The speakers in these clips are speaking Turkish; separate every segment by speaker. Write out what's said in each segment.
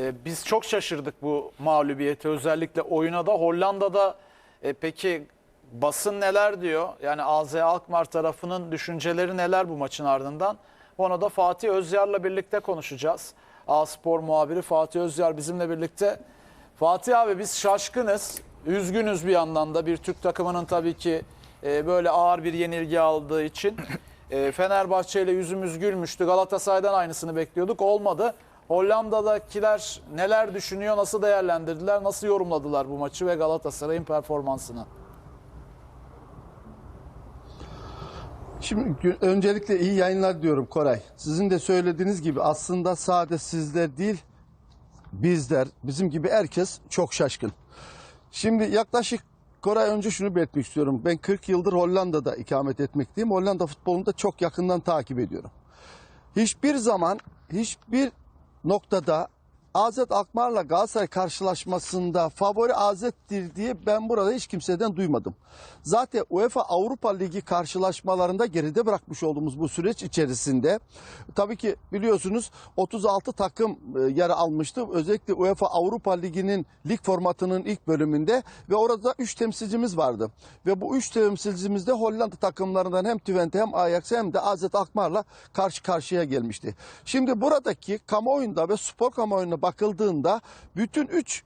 Speaker 1: E, biz çok şaşırdık bu mağlubiyete özellikle oyuna da Hollanda'da e, peki basın neler diyor? Yani AZ Alkmaar tarafının düşünceleri neler bu maçın ardından? Onu da Fatih Özyar'la birlikte konuşacağız. A Spor muhabiri Fatih Özyar bizimle birlikte. Fatih abi biz şaşkınız, üzgünüz bir yandan da bir Türk takımının tabii ki e, böyle ağır bir yenilgi aldığı için. E, Fenerbahçe ile yüzümüz gülmüştü. Galatasaray'dan aynısını bekliyorduk. Olmadı. Hollanda'dakiler neler düşünüyor, nasıl değerlendirdiler, nasıl yorumladılar bu maçı ve Galatasaray'ın performansını?
Speaker 2: Şimdi öncelikle iyi yayınlar diyorum Koray. Sizin de söylediğiniz gibi aslında sadece sizler değil bizler, bizim gibi herkes çok şaşkın. Şimdi yaklaşık Koray önce şunu belirtmek istiyorum. Ben 40 yıldır Hollanda'da ikamet etmekteyim. Hollanda futbolunu da çok yakından takip ediyorum. Hiçbir zaman, hiçbir noktada AZ Alkmaar'la Galatasaray karşılaşmasında favori AZ'dir diye ben burada hiç kimseden duymadım. Zaten UEFA Avrupa Ligi karşılaşmalarında geride bırakmış olduğumuz bu süreç içerisinde tabii ki biliyorsunuz 36 takım e, yer almıştı. Özellikle UEFA Avrupa Ligi'nin lig formatının ilk bölümünde ve orada 3 temsilcimiz vardı. Ve bu 3 temsilcimiz de Hollanda takımlarından hem Twente hem Ajax hem de AZ Alkmaar'la karşı karşıya gelmişti. Şimdi buradaki kamuoyunda ve spor bakıldığında bütün 3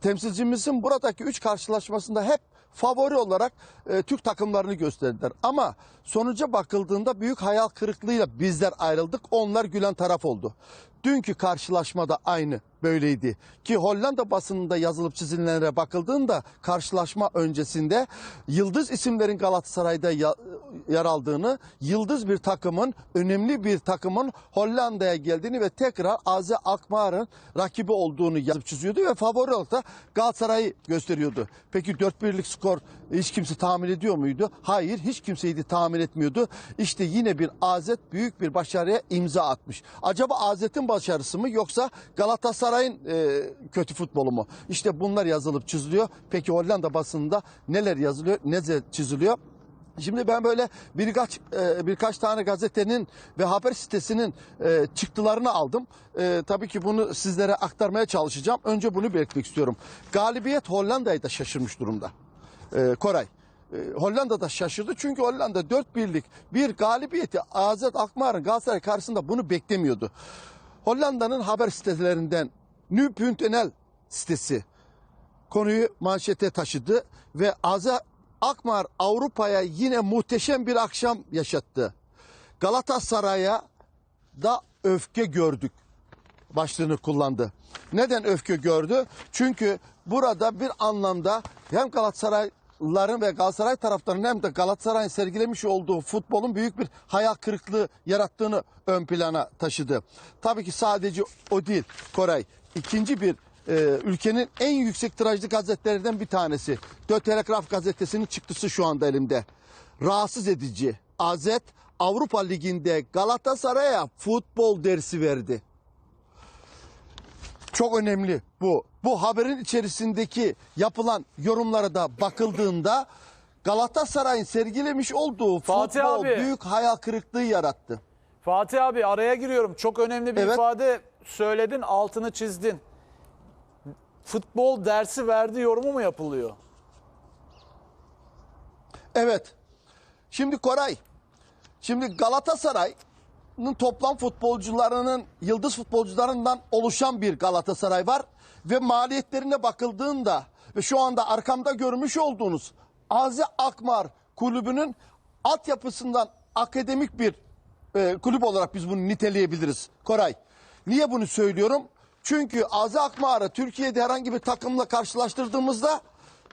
Speaker 2: temsilcimizin buradaki 3 karşılaşmasında hep favori olarak e, Türk takımlarını gösterdiler. Ama sonuca bakıldığında büyük hayal kırıklığıyla bizler ayrıldık. Onlar gülen taraf oldu. Dünkü karşılaşmada aynı böyleydi. Ki Hollanda basınında yazılıp çizilenlere bakıldığında karşılaşma öncesinde yıldız isimlerin Galatasaray'da ya- yer aldığını, yıldız bir takımın, önemli bir takımın Hollanda'ya geldiğini ve tekrar AZ Alkmaar'ın rakibi olduğunu yazıp çiziyordu ve favori olarak da Galatasaray'ı gösteriyordu. Peki 4-1'lik skor hiç kimse tahmin ediyor muydu? Hayır, hiç kimseyi de tahmin etmiyordu. İşte yine bir AZ büyük bir başarıya imza atmış. Acaba AZ'in başarısı mı yoksa Galatasaray'ın e, kötü futbolu mu? İşte bunlar yazılıp çiziliyor. Peki Hollanda basınında neler yazılıyor, neler çiziliyor? Şimdi ben böyle birkaç e, birkaç tane gazetenin ve haber sitesinin e, çıktılarını aldım. E, tabii ki bunu sizlere aktarmaya çalışacağım. Önce bunu belirtmek istiyorum. Galibiyet Hollanda'yı da şaşırmış durumda. Koray. Hollanda da şaşırdı çünkü Hollanda 4 birlik bir galibiyeti AZ Alkmaar'ın Galatasaray karşısında bunu beklemiyordu. Hollanda'nın haber sitelerinden Nu.nl sitesi konuyu manşete taşıdı ve Aza Akmar Avrupa'ya yine muhteşem bir akşam yaşattı. Galatasaray'a da öfke gördük başlığını kullandı. Neden öfke gördü? Çünkü burada bir anlamda hem Galatasaraylıların ve Galatasaray taraftarının hem de Galatasaray'ın sergilemiş olduğu futbolun büyük bir hayal kırıklığı yarattığını ön plana taşıdı. Tabii ki sadece o değil Koray. İkinci bir e, ülkenin en yüksek tirajlı gazetelerinden bir tanesi. Dö Telegraf gazetesinin çıktısı şu anda elimde. Rahatsız edici. AZ Avrupa Ligi'nde Galatasaray'a futbol dersi verdi. Çok önemli bu. Bu haberin içerisindeki yapılan yorumlara da bakıldığında Galatasaray'ın sergilemiş olduğu
Speaker 1: Fatih
Speaker 2: futbol
Speaker 1: abi.
Speaker 2: büyük hayal kırıklığı yarattı.
Speaker 1: Fatih abi araya giriyorum. Çok önemli bir
Speaker 2: Evet.
Speaker 1: ifade söyledin, altını çizdin. Futbol dersi verdi yorumu mu yapılıyor?
Speaker 2: Evet. Şimdi Koray. Şimdi Galatasaray'ın toplam futbolcularının yıldız futbolcularından oluşan bir Galatasaray var ve maliyetlerine bakıldığında ve şu anda arkamda görmüş olduğunuz Azi Akmar kulübünün altyapısından akademik bir e, kulüp olarak biz bunu niteleyebiliriz Koray. Niye bunu söylüyorum? Çünkü Azi Akmar'ı Türkiye'de herhangi bir takımla karşılaştırdığımızda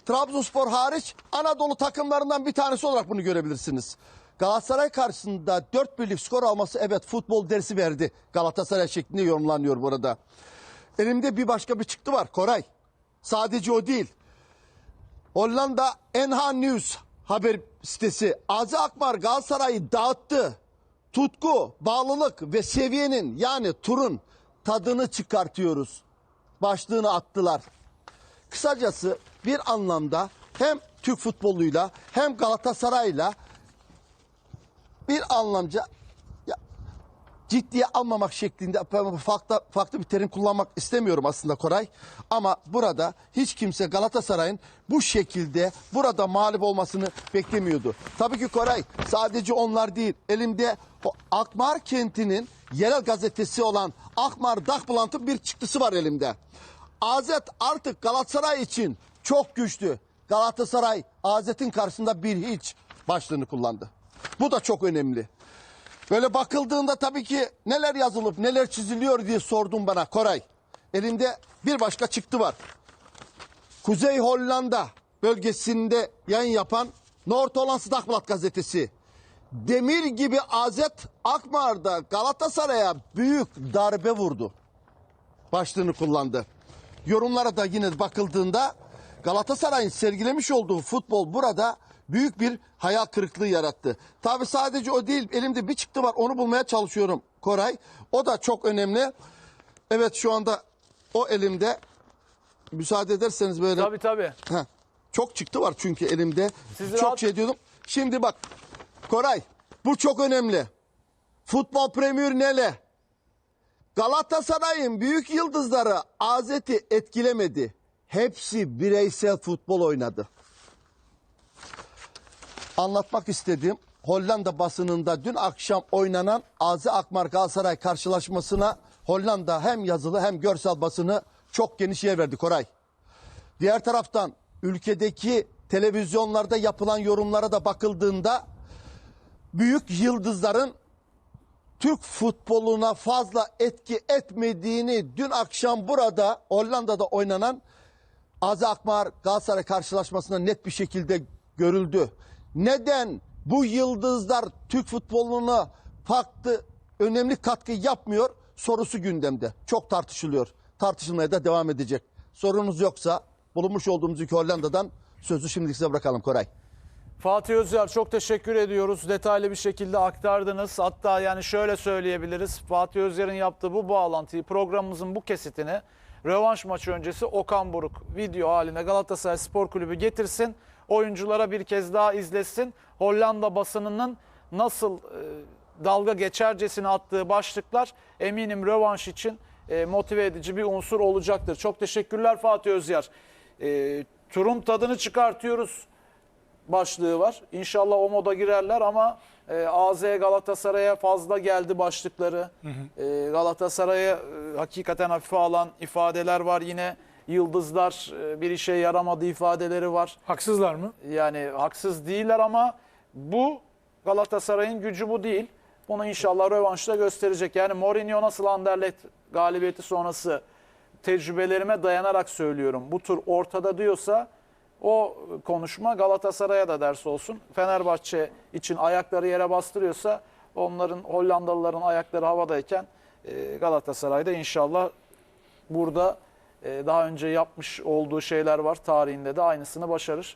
Speaker 2: Trabzonspor hariç Anadolu takımlarından bir tanesi olarak bunu görebilirsiniz. Galatasaray karşısında 4 birlik skor alması evet futbol dersi verdi. Galatasaray şeklinde yorumlanıyor burada. Elimde bir başka bir çıktı var Koray. Sadece o değil. Hollanda NH News haber sitesi Azi Akbar Galatasaray'ı dağıttı. Tutku, bağlılık ve seviyenin yani turun tadını çıkartıyoruz. Başlığını attılar. Kısacası bir anlamda hem Türk futboluyla hem Galatasaray'la bir anlamca ya, ciddiye almamak şeklinde farklı, farklı bir terim kullanmak istemiyorum aslında Koray. Ama burada hiç kimse Galatasaray'ın bu şekilde burada mağlup olmasını beklemiyordu. Tabii ki Koray sadece onlar değil. Elimde o Akmar kentinin yerel gazetesi olan Akmar Dagblant'ın bir çıktısı var elimde. Azet artık Galatasaray için çok güçlü. Galatasaray Azet'in karşısında bir hiç başlığını kullandı. Bu da çok önemli. Böyle bakıldığında tabii ki neler yazılıp neler çiziliyor diye sordum bana Koray. Elimde bir başka çıktı var. Kuzey Hollanda bölgesinde yayın yapan Noord-Hollandse Dagblad gazetesi. Demir gibi Azet Akmar'da Galatasaray'a büyük darbe vurdu. Başlığını kullandı. Yorumlara da yine bakıldığında Galatasaray'ın sergilemiş olduğu futbol burada büyük bir hayal kırıklığı yarattı. Tabi sadece o değil elimde bir çıktı var onu bulmaya çalışıyorum Koray. O da çok önemli. Evet şu anda o elimde müsaade ederseniz böyle
Speaker 1: Tabii tabii.
Speaker 2: Heh, çok çıktı var çünkü elimde.
Speaker 1: Siz
Speaker 2: çok
Speaker 1: rahat-
Speaker 2: şey diyordum. Şimdi bak Koray bu çok önemli. Futbol Premier Nele. Galatasaray'ın büyük yıldızları Azet'i etkilemedi. Hepsi bireysel futbol oynadı. Anlatmak istediğim Hollanda basınında dün akşam oynanan Azi Akmar Galatasaray karşılaşmasına Hollanda hem yazılı hem görsel basını çok geniş yer verdi Koray. Diğer taraftan ülkedeki televizyonlarda yapılan yorumlara da bakıldığında büyük yıldızların Türk futboluna fazla etki etmediğini dün akşam burada Hollanda'da oynanan Azi Akmar Galatasaray karşılaşmasında net bir şekilde görüldü. Neden bu yıldızlar Türk futboluna farklı önemli katkı yapmıyor sorusu gündemde. Çok tartışılıyor. Tartışılmaya da devam edecek. Sorunuz yoksa bulunmuş olduğumuz ülke Hollanda'dan sözü şimdilik size bırakalım Koray.
Speaker 1: Fatih Özyar çok teşekkür ediyoruz. Detaylı bir şekilde aktardınız. Hatta yani şöyle söyleyebiliriz. Fatih Özyar'ın yaptığı bu bağlantıyı, programımızın bu kesitini rövanş maçı öncesi Okan Buruk video haline Galatasaray Spor Kulübü getirsin. Oyunculara bir kez daha izletsin. Hollanda basınının nasıl e, dalga geçercesine attığı başlıklar eminim rövanş için e, motive edici bir unsur olacaktır. Çok teşekkürler Fatih Özyar. E, turun tadını çıkartıyoruz başlığı var. İnşallah o moda girerler ama e, AZ Galatasaray'a fazla geldi başlıkları. E, Galatasaray'a e, hakikaten hafife alan ifadeler var yine. Yıldızlar e, bir işe yaramadı ifadeleri var.
Speaker 3: Haksızlar mı?
Speaker 1: Yani haksız değiller ama bu Galatasaray'ın gücü bu değil. Bunu inşallah rövanşta gösterecek. Yani Mourinho nasıl Anderlecht galibiyeti sonrası tecrübelerime dayanarak söylüyorum. Bu tur ortada diyorsa o konuşma Galatasaray'a da ders olsun. Fenerbahçe için ayakları yere bastırıyorsa onların Hollandalıların ayakları havadayken e, Galatasaray'da inşallah burada e, daha önce yapmış olduğu şeyler var tarihinde de aynısını başarır.